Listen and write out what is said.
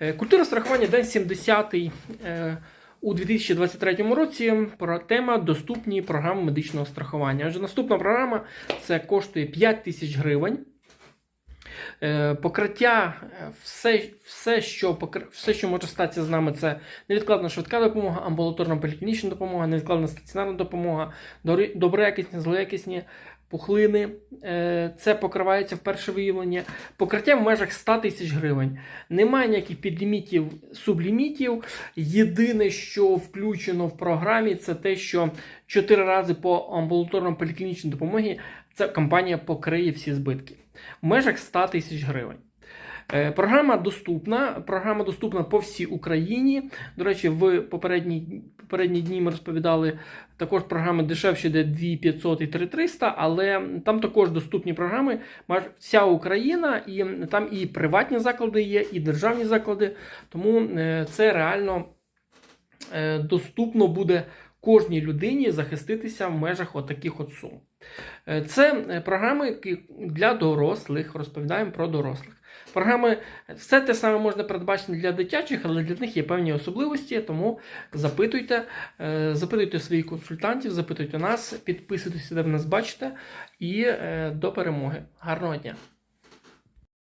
Е, Культура страхування день 70 е, у 2023 році. Про тема доступні програми медичного страхування. Отже, наступна програма це коштує 5 тисяч гривень. Е, Покриття, е, все, все, що, все, що може статися з нами, це невідкладна швидка допомога, амбулаторна поліклінічна допомога, невідкладна стаціонарна допомога, доброякісні, злоякісні пухлини. Е, Це покривається в перше виявлення. Покриття в межах 100 тисяч гривень. Немає ніяких підлімітів, сублімітів. Єдине, що включено в програмі, це те, що 4 рази по амбулаторно поліклінічній допомогі ця компанія покриє всі збитки в межах 100 тисяч гривень. Е, Програма доступна. Програма доступна по всій Україні. До речі, в попередні, попередні дні ми розповідали також програми дешевші, де 2500 і 3300, але там також доступні програми. Майже вся Україна, і там і приватні заклади є, і державні заклади. Тому е, це реально е, доступно буде кожній людині захиститися в межах отаких от сум. Е, Це е, програми для дорослих, розповідаємо про дорослих. Програми все те саме можна передбачити для дитячих, але для них є певні особливості, тому запитуйте, е, запитуйте своїх консультантів, запитуйте нас, підписуйтесь, де ви нас бачите, і е, до перемоги. Гарного дня!